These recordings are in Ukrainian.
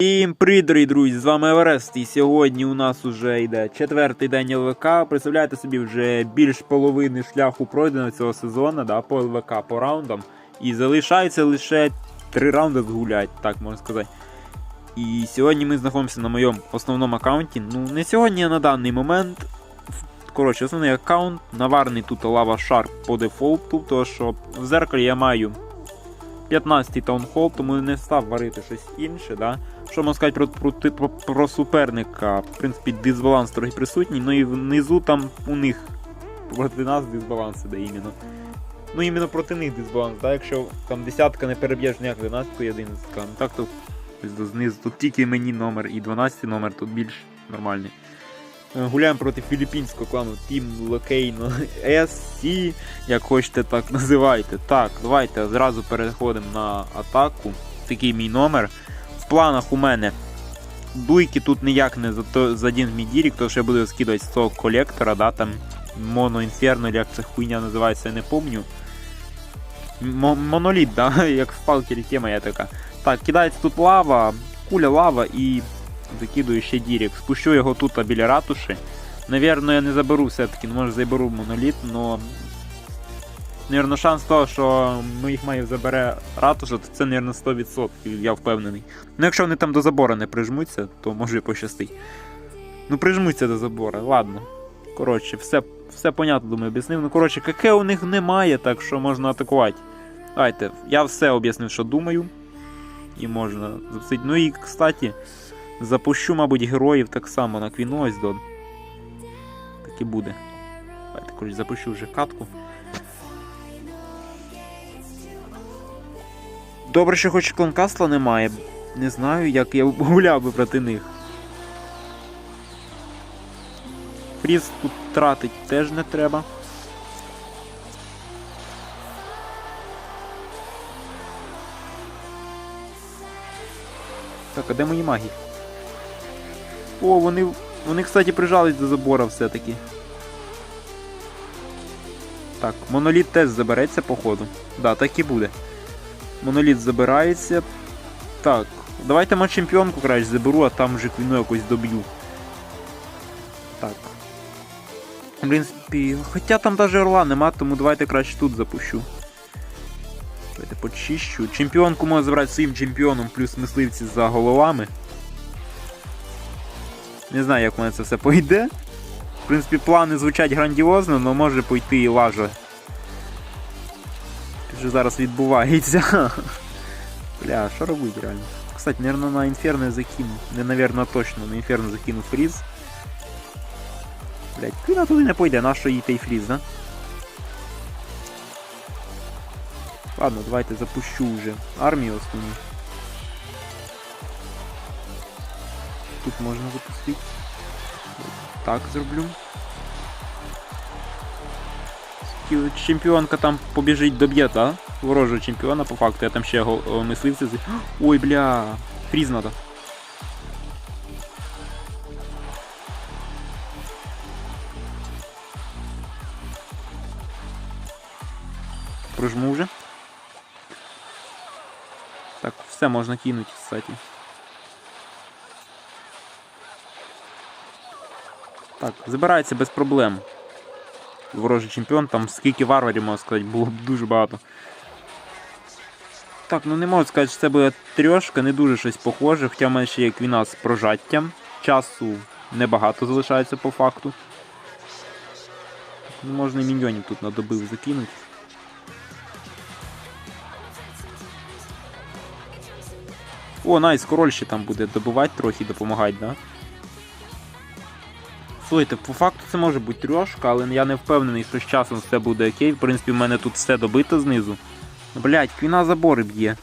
Всім привіт, друзі, з вами Еверест, і сьогодні у нас уже йде четвертий день ЛВК. Представляєте собі, вже більш половини шляху пройдено цього сезону, да, по ЛВК, по раундам. І залишається лише три раунди згулять, так можна сказати. І сьогодні ми знаходимося на моєму основному аккаунті. Ну, не сьогодні, а на даний момент. Коротше, основний аккаунт, наварний тут лава Shark по дефолту, тому що в зеркалі я маю 15-й таунхол, тому не став варити щось інше. Да? Що можна сказати про, про, про, про суперника? В принципі, дисбаланс трохи присутній, ну і внизу там у них проти нас дисбаланс іде іменно. Ну іменно проти них дисбаланс, да? якщо там десятка не переб'єш ніяк 11 і 11, ну так то знизу. Тут тільки мені номер і 12 номер, тут більш нормальний. Е, Гуляємо проти філіппінського клану Team Locano SC, як хочете так називайте. Так, давайте зразу переходимо на атаку. Такий мій номер. В планах у мене дуйки тут ніяк не зато- задін в мій дірік, тому що я буду скидувати з цього колектора, да, там Моно Інферно, як ця хуйня називається, я не помню. Моноліт, да, як в Сталкері тема є така. Так, кидається тут лава, куля лава і закидую ще дірік. Спущу його тут біля ратуші. Навірно, я не заберу все-таки, ну, може заберу моноліт, но. Навірно, шанс того, що моїх маїв забере ратуша, то це, навірно, 100%, я впевнений. Ну, якщо вони там до забора не прижмуться, то може пощастить. Ну, прижмуться до забора, ладно. Коротше, все, все понятно, думаю, об'яснив. Ну, коротше, КК у них немає, так що можна атакувати. Давайте, я все об'яснив, що думаю. І можна запустити. Ну і, кстати, запущу, мабуть, героїв так само на квіну. Так і буде. Давайте, коротше, запущу вже катку. Добре, що хоч кланкасла немає. Не знаю, як я гуляв би проти них. Фріз тут тратить теж не треба. Так, а де мої маги? О, вони. Вони, кстати, прижались до забора все-таки. Так, моноліт теж забереться, походу. Да, так і буде. Моноліт забирається. Так, давайте ми чемпіонку краще заберу, а там вже квіну якось доб'ю. Так. В принципі, хоча там навіть орла нема, тому давайте краще тут запущу. Давайте почищу. Чемпіонку можна забрати своїм чемпіоном, плюс мисливці за головами. Не знаю, як в мене це все пойде. В принципі, плани звучать грандіозно, але може пойти і лажа. Що зараз відбувається. Бля, що робити реально? Кстати, наверное, на інферно закину. Не, наверное, точно, на інферно закину фріз. Блять, квіна туди не пойде, на що їй фріз, да? Ладно, давайте запущу вже армію основну. Тут можна запустити. Так зроблю. Кі- Чемпіонка там побіжить доб'є, та? Ворожого чемпіона, по факту. Я там ще го- о, мисливця. з- Ой, бля, фріз надо. Прожму вже. Так, все можна кинути, кстати. Так, забирається без проблем. Ворожий чемпіон, там скільки варварів, можна сказати, було б дуже багато. Так, ну не можу сказати, що це буде трьошка, не дуже щось похоже, хоча в мене ще є квіна з прожаттям. Часу небагато залишається по факту. Ну, можна і міньйонів тут на добив закинути. О, найс, король ще там буде добивати трохи, допомагати, да? Слухайте, по факту це може бути трьошка, але я не впевнений, що з часом все буде окей. В принципі, в мене тут все добито знизу. Блять, квіна забори б'є.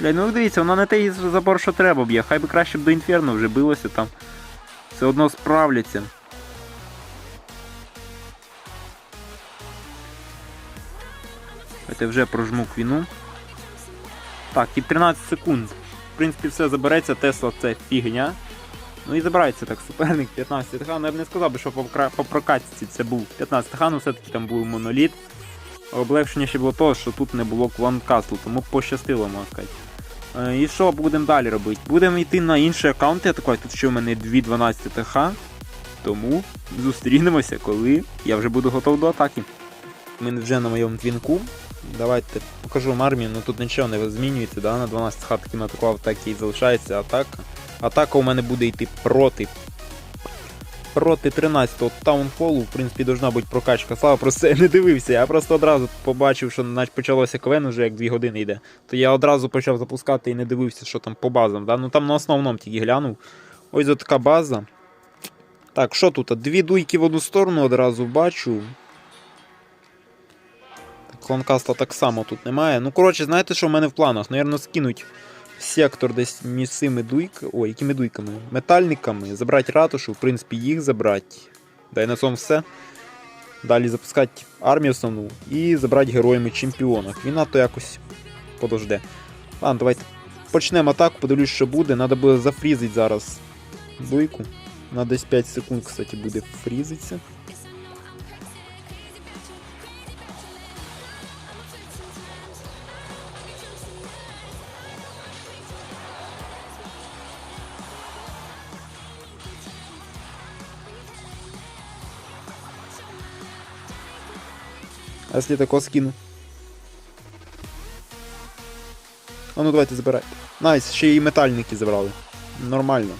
Блять, ну дивіться, вона не той забор, що треба б'є. Хай би краще б до інферно вже билося там. Все одно справляться. Давайте вже прожму квіну. Так, і 13 секунд. В принципі, все забереться, Тесла це фігня. Ну і забирається так, суперник 15 хан. Я б не сказав би, що по, по прокатці це був 15 хан, все-таки там був моноліт. Облегшення ще було того, що тут не було кланкаслу, тому пощастило, можна сказати. Е, І що будемо далі робити? Будемо йти на інший аккаунт, я такий, тут ще в мене 2.12 ТХ. Тому зустрінемося, коли я вже буду готов до атаки. Ми вже на моєму твінку. Давайте покажу вам армію, ну тут нічого не змінюється, да? на 12 хат таким атакував, так і залишається атака. Атака у мене буде йти проти. Проти 13-го таунфолу, в принципі, должна бути прокачка. Слава про це не дивився. Я просто одразу побачив, що наче почалося КВН вже як 2 години йде. То я одразу почав запускати і не дивився, що там по базам. Да? Ну там на основному тільки глянув. Ось така база. Так, що тут? Дві дуйки в одну сторону одразу бачу. Клонкаста так само тут немає. Ну, коротше, знаєте, що в мене в планах? Навірно, скинуть сектор десь між цими дуйками. Ой, якими дуйками? Метальниками. Забрати ратушу, в принципі, їх забрати. Да і на цьому все. Далі запускати армію основну і забрати героями чемпіона. Війна то якось подожде. Ладно, давайте почнемо атаку, подивлюсь, що буде. Надо буде зафрізити зараз дуйку. На десь 5 секунд, кстати, буде фрізитися. А если тако скину? А ну давайте забирай. Найс, ще й метальники забрали. Нормально.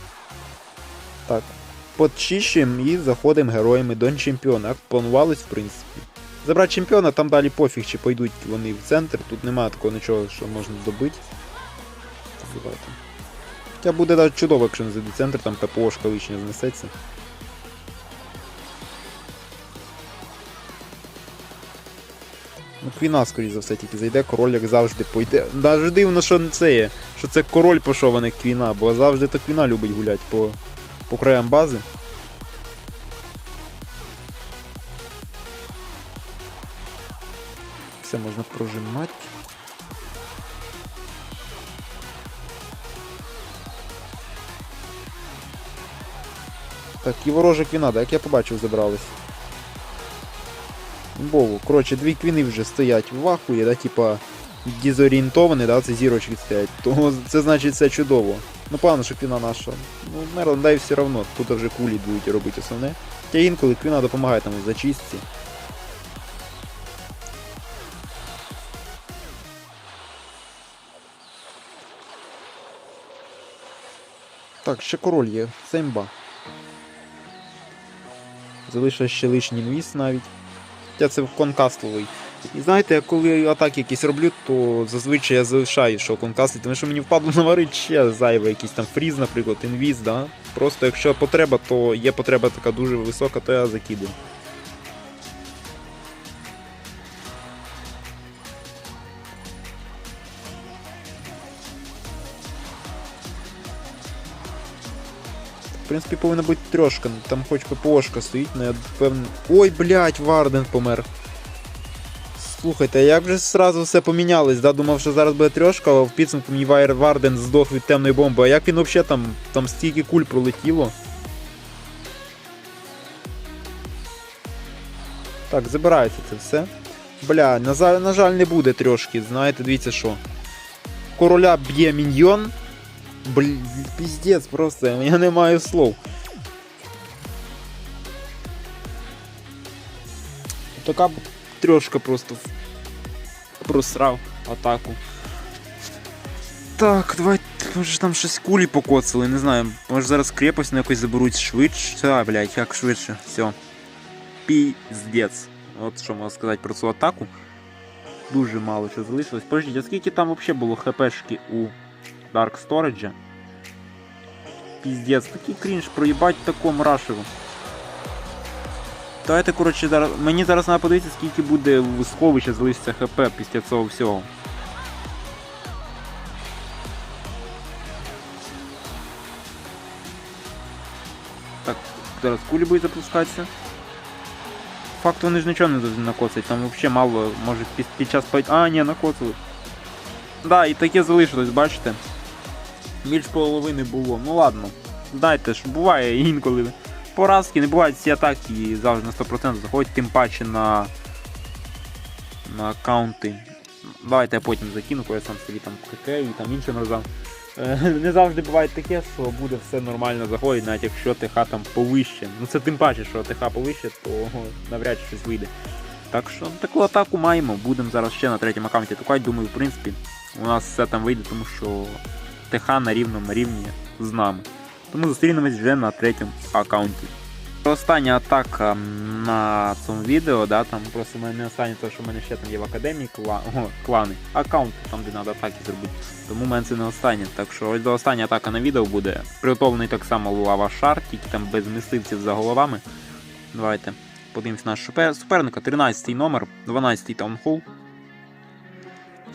Так. Подчищуємо і заходимо героями до чемпіона. Як планувалось, в принципі. Забрати чемпіона, там далі пофіг, чи пойдуть вони в центр. Тут немає такого нічого, що можна добити. Так. Хоча буде навіть чудово, якщо не зайде центр, там ППОшка лишня знесеться. Ну, Квіна, скоріш за все, тільки зайде, король, як завжди, пойде. Даже дивно, що це є. Що це король пішов, а не квіна, бо завжди то квіна любить гуляти по, по краям бази. Все можна прожимати. Так, і ворожа квіна, да, як я побачив, забрались. Бову. Коротше, дві квіни вже стоять в вахуї, да, типа дезорієнтовані, да, це зірочки стоять. То це значить все чудово. Ну певно, що квіна наша. Ну, Мерлен, дай все одно, тут вже кулі будуть робити основне. Та інколи квіна допомагає там у зачистці. Так, ще король є, це імба. Залишив ще лишній інвіз навіть. Хоча це конкастовий. І знаєте, коли я атаки якісь роблю, то зазвичай я залишаю, що конкасти, тому що мені впадло наварити ще зайве, якийсь там фріз, наприклад, інвіз, да? Просто якщо потреба, то є потреба така дуже висока, то я закидаю. Принципі, повинна бути трьошка, там хоч ППОшка стоїть, але я певний. Ой, блять, Варден помер. Слухайте, а як же зразу все помінялось, да? Думав, що зараз буде трьошка, а в підсумку мені Вайер Варден здох від темної бомби. А як він взагалі там, там стільки куль пролетіло? Так, забирається це все. Бля, на, за- на жаль, не буде трьошки, знаєте, дивіться що. Короля б'є міньйон. Блін, піздець просто, я не маю слов. Така трьошка просто просрав атаку. Так, давайте, може там щось кулі покоцали, не знаю. Може зараз крепость на якось заберуть швидше. А, блядь, як швидше. Все. Піздець. От що можна сказати про цю атаку. Дуже мало що залишилось. Подождіть, а скільки там взагалі було хпшки у Dark Storage? Піздець, такий крінж проїбать такому рашеву. Давайте, коротше, зараз. Мені зараз треба подивитися, скільки буде в сховищі залишиться ХП після цього всього. Так, зараз кулі будуть запускатися. Факт вони ж нічого не накоцать, там взагалі мало, може під час. А, ні, накоцали. Да, і таке залишилось, бачите? Більш половини було. Ну ладно. Знаєте ж, буває інколи. Поразки, не бувають всі атаки завжди на 100% заходять, тим паче на на аккаунти. Давайте я потім закину, коли я сам собі там КК і там іншим разом. Е, Не завжди буває таке, що буде все нормально заходить, навіть якщо ТХ там повище. Ну це тим паче, що ТХ повище, то навряд чи щось вийде. Так що таку атаку маємо. Будемо зараз ще на третьому аккаунті атакувати. Думаю, в принципі, у нас все там вийде, тому що ТХ на рівному рівні з нами. Тому зустрінемось вже на третьому аккаунті. Остання атака на цьому відео, да, там просто не останнє, тому що в мене ще там є в академії кла... О, клани, аккаунти, там де треба атаки зробити. Тому в мене це не останнє. Так що ось до остання атака на відео буде. Приготовлений так само лава шар, тільки там без мисливців за головами. Давайте подивимось наш суперника. 13 номер, 12 таунхол.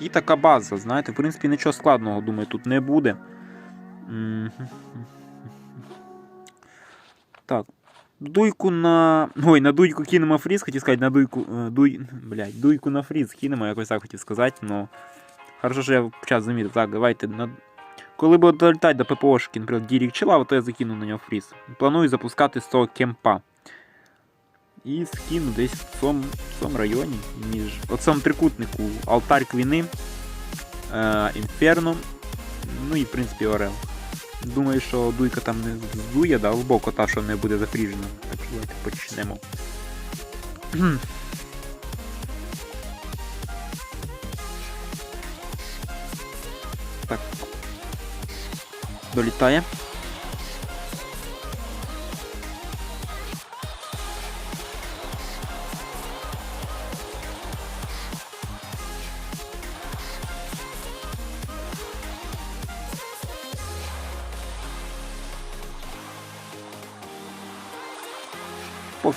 І така база, знаєте, в принципі, нічого складного, думаю, тут не буде. Так. Дуйку на. Ой, на дуйку кинемо фріз, хотів сказати, на дуйку. е, Дуй... Блядь, дуйку на фріз кинемо, якось так хотів сказати, но. Хорошо, що я почав замітив. Так, давайте. На... Коли буде долітати до ППОшки, наприклад, Дірік Чилава, то я закину на нього фріз. Планую запускати з того кемпа. І скину десь в цьому, в цьому районі, між. От трикутнику Алтарь Квіни, е, Інферно, ну і в принципі Орел. Думаю, що дуйка там не здує, да, глибоко та, що не буде запріжена. Так що давайте почнемо. Так. Долітає.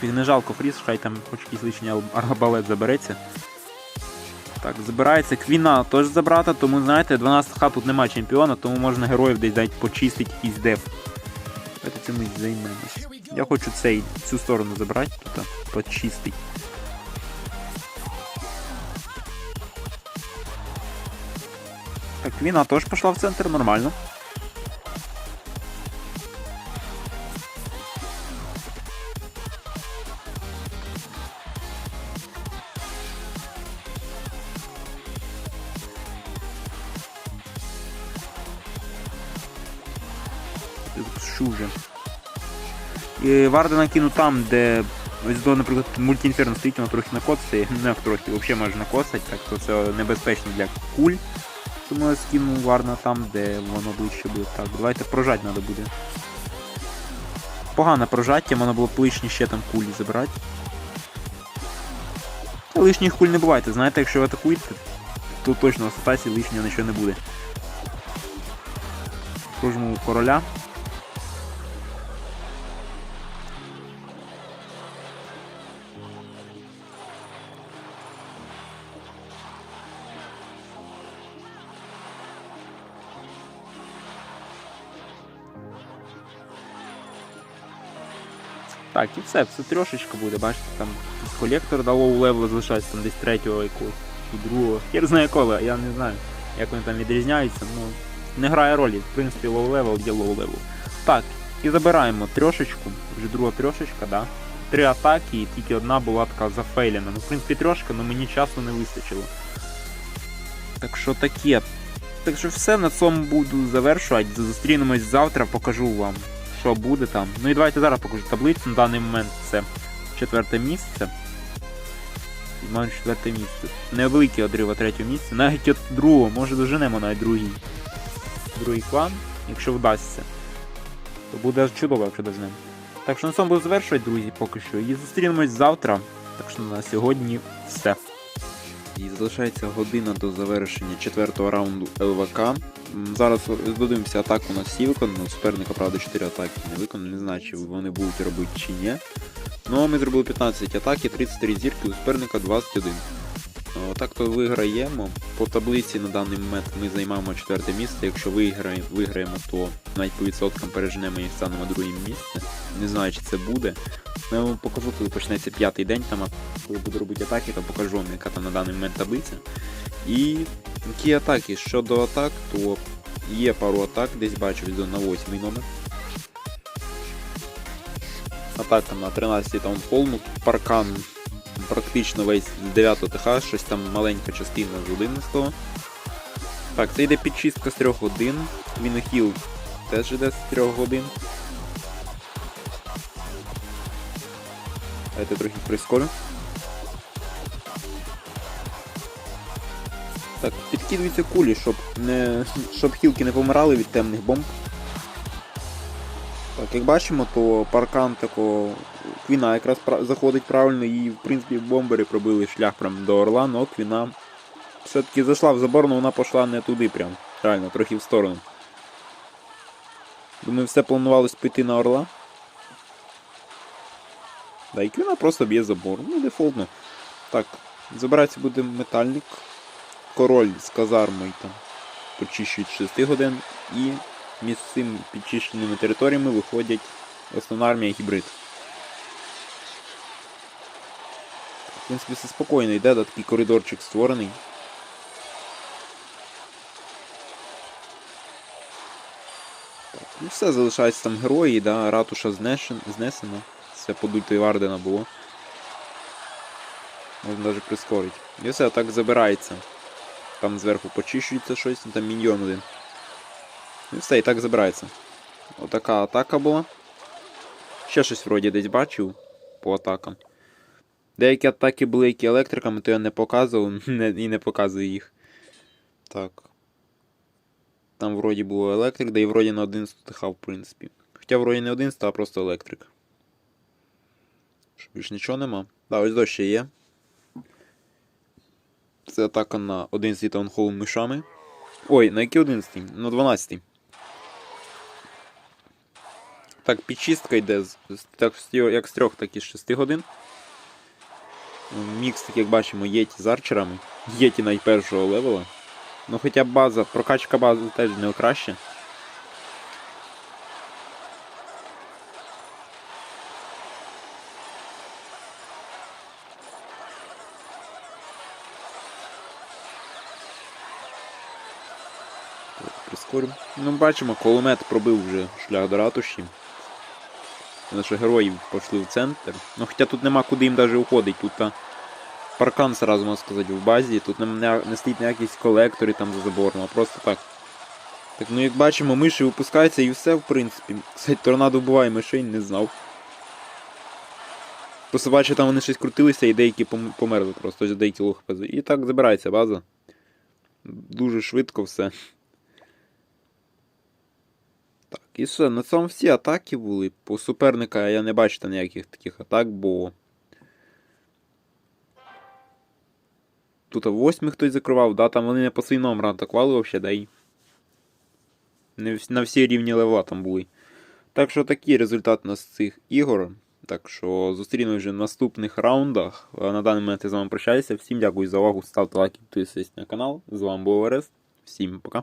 Пофіг, не жалко фріз, хай там хоч якийсь лишній арбалет забереться. Так, забирається Квіна теж забрата, тому знаєте, 12 х тут немає чемпіона, тому можна героїв десь дати почистити якийсь деф. Давайте цим займемось. Я хочу цей, цю сторону забрати, тут почистить. Так, Квіна теж пішла в центр, нормально. Що. І Вардена кину там, де ось до, наприклад, мультіінферно стоїть, воно трохи накоцає, не трохи, взагалі може накосати, так то це небезпечно для куль. Тому я скину Варна там, де воно ближче буде. Так, давайте прожати треба буде. Погане прожаття, воно було б лишні ще там кулі забрати. Та лишніх куль не буває, знаєте, якщо ви атакуєте, то точно в асоціації лишнього нічого не буде. Прожму короля. Так, і все, це трошечка буде, бачите, там колектор до лоу левела залишається там десь третього якогось і другого. Я не знаю коли, я не знаю, як вони там відрізняються, ну не грає ролі. В принципі, лоу левел є лоу левел. Так, і забираємо трьошечку, вже друга трьошечка, да. Три атаки, і тільки одна була така зафейлена. Ну, в принципі, трьошка, але мені часу не вистачило. Так що таке. Так що все на цьому буду завершувати. Зустрінемось завтра, покажу вам, що буде там. Ну і давайте зараз покажу таблицю. На даний момент це четверте місце. Маємо четверте місце. Невеликий одрив третього місця. Навіть від другого, може доженемо навіть другий. Другий клан, якщо вдасться. То буде чудово, якщо дожнемо. Так що на цьому буду завершувати, друзі, поки що. І зустрінемось завтра. Так що на сьогодні все. І залишається година до завершення четвертого раунду ЛВК. Зараз додивимося атаку на всі виконані. Суперника, правда, 4 атаки не виконали, не знаю, чи вони будуть робити чи ні. Ну а ми зробили 15 атак і 33 зірки, у суперника 21. О, Так то виграємо. По таблиці на даний момент ми займаємо четверте місце. Якщо виграємо, виграємо, то навіть по відсоткам переженемо і станемо друге місце. Не знаю, чи це буде. Ну, я вам покажу, коли почнеться п'ятий день, там, коли буду робити атаки, то покажу вам, яка там на даний момент таблиця. І які атаки. Щодо атак, то є пару атак, десь бачу на 8 номер. Атака на 13 таунхол, ну тут паркан практично весь з 9 ТХ, щось там маленька частина з 11. Так, це йде підчистка з 3 годин. Мінохіл теж йде з 3 годин. Давайте трохи прискорю. Так, підкидуються кулі, щоб не. щоб хілки не помирали від темних бомб. Так, як бачимо, то паркан такого Квіна якраз заходить правильно і в принципі бомбери пробили шлях прям до Орла, но Квіна все-таки зайшла в забор, но вона пішла не туди прям. Реально, трохи в сторону. Думаю, все планувалось піти на Орла. Да, і Квіна просто б'є забор. Ну, дефолтно. Так, забирається буде метальник. Король з казармою там почищують 6 годин і між цими підчищеними територіями виходять основна армія гібрид. Принципі, все спокійно йде, да, такий коридорчик створений. Так, ну все, залишаються там герої, да, ратуша знешен, знесена. Все подуто і Вардена було. Можна навіть прискорити. І все так забирається. Там зверху почищується щось, ну, там міньйон один. І все, і так забирається. Отака атака була. Ще щось вроді десь бачив по атакам. Деякі атаки були які електриками, то я не показував і не показую їх. Так. Там вроді було електрик, да і вроді на 11 тихав, в принципі. Хоча вроді не 11, а просто електрик. Що більш нічого нема. Да, ось дощ ще є. Це атака на 11 таунхол мишами. Ой, на який 11? На 12. Так, підчистка йде з- так, як з 3, так і з 6 годин. Мікс, так як бачимо, єті з арчерами. Єті найпершого левела. Ну хоча база, прокачка бази теж не краще. Прискорю. Ну, бачимо, кулемет пробив вже шлях до ратуші. Наші герої пішли в центр. Ну, хоча тут нема куди їм навіть уходити. Тут та паркан, сразу можна сказати, в базі. Тут не, не, стоїть ніякісь колектори там за забором, а просто так. Так, ну як бачимо, миші випускаються і все, в принципі. Кстати, торнадо вбиває мишей, не знав. Просто бачу, там вони щось крутилися і деякі померли просто, деякі лохи поза- І так забирається база. Дуже швидко все. Так, і все, на цьому всі атаки були. По суперника я не бачу ніяких таких атак, бо. Тут восьмих хтось закривав, да, там вони не по своїм номерам атакували взагалі, да і. Не на всі рівні левела там були. Так що такий результат у нас цих ігор. Так що зустрінемось вже в наступних раундах. На даний момент я з вами прощаюся. Всім дякую за увагу. Ставте лайки, підписуйтесь на канал. З вами був Орест. Всім пока.